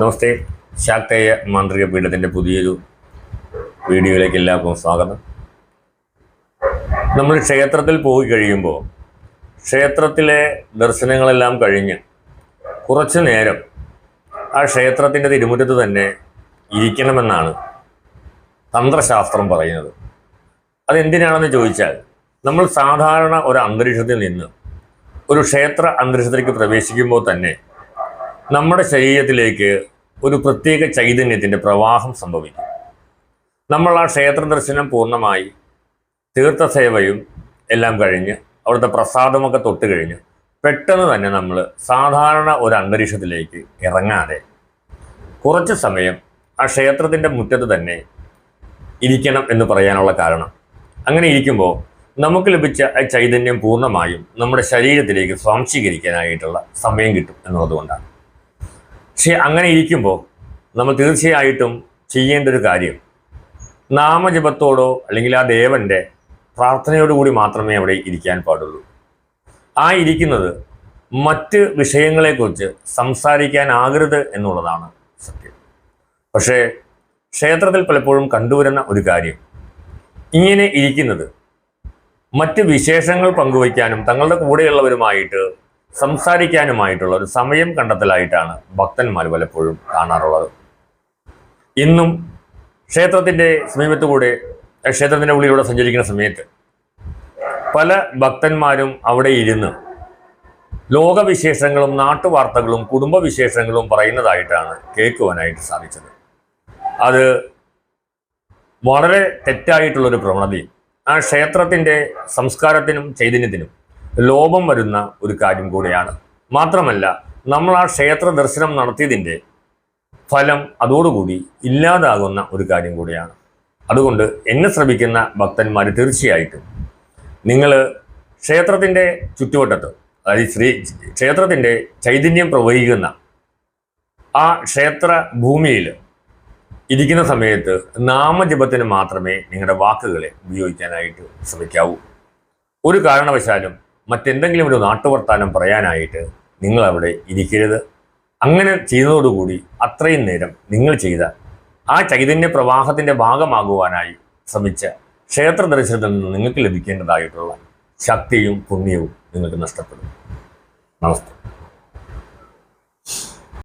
നമസ്തേ. ശാക്തേയ മാന്ത്രിക പീഠത്തിന്റെ പുതിയൊരു വീഡിയോയിലേക്ക് എല്ലാവർക്കും സ്വാഗതം. നമ്മൾ ക്ഷേത്രത്തിൽ പോയി കഴിയുമ്പോൾ ക്ഷേത്രത്തിലെ ദർശനങ്ങളെല്ലാം കഴിഞ്ഞ് കുറച്ച് നേരം ആ ക്ഷേത്രത്തിന്റെ തിരുമുറ്റത്ത് തന്നെ ഇരിക്കണമെന്നാണ് തന്ത്രശാസ്ത്രം പറയുന്നത്. അതെന്തിനാണെന്ന് ചോദിച്ചാൽ നമ്മൾ സാധാരണ ഒരു അന്തരീക്ഷത്തിൽ നിന്ന് ഒരു ക്ഷേത്ര അന്തരീക്ഷത്തിലേക്ക് പ്രവേശിക്കുമ്പോൾ തന്നെ നമ്മുടെ ശരീരത്തിലേക്ക് ഒരു പ്രത്യേക ചൈതന്യത്തിന്റെ പ്രവാഹം സംഭവിക്കും. നമ്മൾ ആ ക്ഷേത്ര ദർശനം പൂർണമായി തീർത്ഥസേവയും എല്ലാം കഴിഞ്ഞ് അവിടുത്തെ പ്രസാദമൊക്കെ തൊട്ട് കഴിഞ്ഞ് പെട്ടെന്ന് തന്നെ നമ്മൾ സാധാരണ ഒരു അന്തരീക്ഷത്തിലേക്ക് ഇറങ്ങാതെ കുറച്ച് സമയം ആ ക്ഷേത്രത്തിന്റെ മുറ്റത്ത് തന്നെ ഇരിക്കണം എന്ന് പറയാനുള്ള കാരണം. അങ്ങനെ ഇരിക്കുമ്പോൾ നമുക്ക് ലഭിച്ച ആ ചൈതന്യം പൂർണമായും നമ്മുടെ ശരീരത്തിലേക്ക് സ്വാംശീകരിക്കാനായിട്ടുള്ള സമയം കിട്ടും എന്നുള്ളതുകൊണ്ടാണ്. പക്ഷേ അങ്ങനെ ഇരിക്കുമ്പോൾ നമ്മൾ തീർച്ചയായിട്ടും ചെയ്യേണ്ട ഒരു കാര്യം. നാമജപത്തോടോ അല്ലെങ്കിൽ ആ ദേവന്റെ പ്രാർത്ഥനയോടുകൂടി മാത്രമേ അവിടെ ഇരിക്കാൻ പാടുള്ളൂ. ആ ഇരിക്കുന്നത് മറ്റ് വിഷയങ്ങളെക്കുറിച്ച് സംസാരിക്കാനാകരുത് എന്നുള്ളതാണ് സത്യം. പക്ഷേ ക്ഷേത്രത്തിൽ പലപ്പോഴും കണ്ടുവരുന്ന ഒരു കാര്യം. ഇങ്ങനെ ഇരിക്കുന്നത് മറ്റ് വിശേഷങ്ങൾ പങ്കുവയ്ക്കാനും തങ്ങളുടെ കൂടെയുള്ളവരുമായിട്ട് സംസാരിക്കാനുമായിട്ടുള്ള ഒരു സമയം കണ്ടെത്തലായിട്ടാണ് ഭക്തന്മാർ പലപ്പോഴും കാണാറുള്ളത്. ഇന്നും ക്ഷേത്രത്തിന്റെ സമീപത്തുകൂടെ കൂടെ ക്ഷേത്രത്തിന്റെ ഉള്ളിലൂടെ സഞ്ചരിക്കുന്ന സമയത്ത് പല ഭക്തന്മാരും അവിടെ ഇരുന്ന് ലോകവിശേഷങ്ങളും നാട്ടുവാർത്തകളും കുടുംബവിശേഷങ്ങളും പറയുന്നതായിട്ടാണ് കേൾക്കുവാനായിട്ട് സാധിച്ചത്. അത് വളരെ തെറ്റായിട്ടുള്ളൊരു പ്രവണതയും ആ ക്ഷേത്രത്തിന്റെ സംസ്കാരത്തിനും ചൈതന്യത്തിനും ലോപം വരുന്ന ഒരു കാര്യം കൂടിയാണ്. മാത്രമല്ല നമ്മൾ ആ ക്ഷേത്ര ദർശനം നടത്തിയതിന്റെ ഫലം അതോടുകൂടി ഇല്ലാതാകുന്ന ഒരു കാര്യം കൂടിയാണ്. അതുകൊണ്ട് എന്നെ ശ്രമിക്കുന്ന ഭക്തന്മാർ തീർച്ചയായിട്ടും നിങ്ങൾ ക്ഷേത്രത്തിന്റെ ചുറ്റുവട്ടത്ത് അതായത് ശ്രീ ക്ഷേത്രത്തിന്റെ ചൈതന്യം പ്രവഹിക്കുന്ന ആ ക്ഷേത്ര ഭൂമിയിൽ ഇരിക്കുന്ന സമയത്ത് നാമജപത്തിന് മാത്രമേ നിങ്ങളുടെ വാക്കുകളെ ഉപയോഗിക്കാനായിട്ട് ശ്രമിക്കാവൂ. ഒരു കാരണവശാലും മറ്റെന്തെങ്കിലും ഒരു നാട്ടുവർത്താനം പറയാനായിട്ട് നിങ്ങൾ അവിടെ ഇരിക്കരുത്. അങ്ങനെ ചെയ്യുന്നതോടുകൂടി അത്രയും നേരം നിങ്ങൾ ചെയ്ത ആ ചൈതന്യ പ്രവാഹത്തിന്റെ ഭാഗമാകുവാനായി ശ്രമിച്ച ക്ഷേത്ര ദർശനത്തിൽ നിന്ന് നിങ്ങൾക്ക് ലഭിക്കേണ്ടതായിട്ടുള്ള ശക്തിയും പുണ്യവും നിങ്ങൾക്ക് നഷ്ടപ്പെടും. നമസ്തേ.